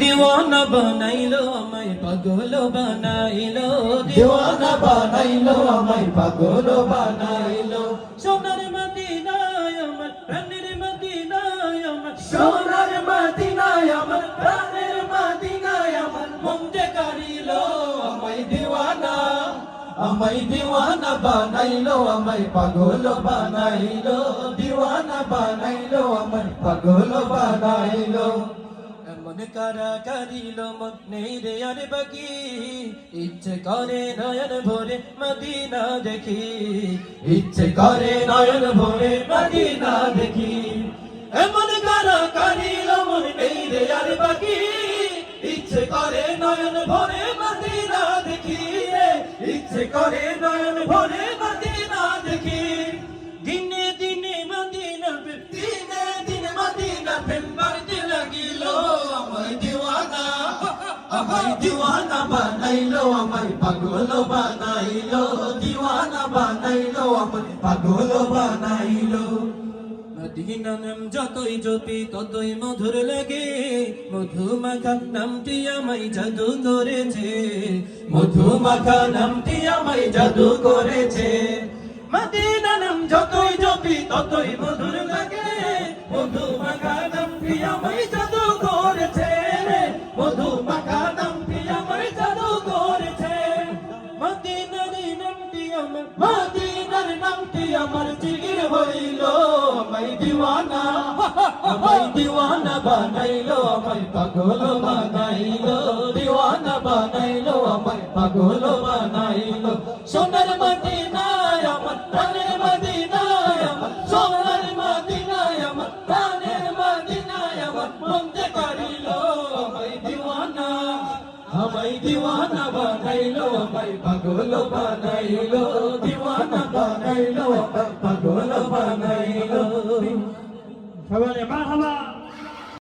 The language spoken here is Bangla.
দিওয়ানা বানাইলো আমায় পাগল বানাইলো দিওয়ানা বানাইলো আমায় পাগল বানাইলো। সোনার মদিনায় আমার প্রাণের মদিনায় আমার। সোনার মদিনায় আমার প্রাণের মদিনায় আমার। মন যে কারিলো আমায় দিওয়ানা আমায় দিওয়ানা বানাইলো আমায় পাগল বানাইলো। দিওয়ানা বানাইলো আমায় পাগল বানাইলো। এমন কারা কারিল মন নেই রে আর বাকি। ইচ্ছে করে নয়ন ভরে মদিনা দেখি। ইচ্ছে করে নয়ন ভরে মদিনা দেখি। এমন কারা কারিল মন নেই রে আর বাকি। ইচ্ছে করে নয়ন ভরে মদিনা দেখি ইচ্ছে করে নয়ন ভরে পাগল বানাইলো, দিওয়ানা বানাইলো আমায় পাগল বানাইলো। যতই জপি ততই মধুর লাগে। মধু নামটি আমায় জাদু করেছে। মধু মাখা নামটি আমায় জাদু করেছে। মদিনা নাম যতই জপি ততই মধুর লাগে। মধু মাখা নামটি আমায় মদিনার নামটি আমার জিগির হইল আমায় দিওয়ানা। আমায় দিওয়ানা বানাইলো আমায় পাগল বানাইলো। দিওয়ানা বানাইলো আমায় পাগল বানাইলো। সোনার মদিনায়, আমার প্রাণের মদিনায়, আমার সোনার মদিনায়, আমার প্রাণের মদিনায়, আমার মন করিল আমায় দিওয়ানা। আমায় দিওয়ানা বানাইলো আমায় পাগল বানাইলো দিওয়ানা বানাইলো পাগল বানাইলো। সবাই মারহাবা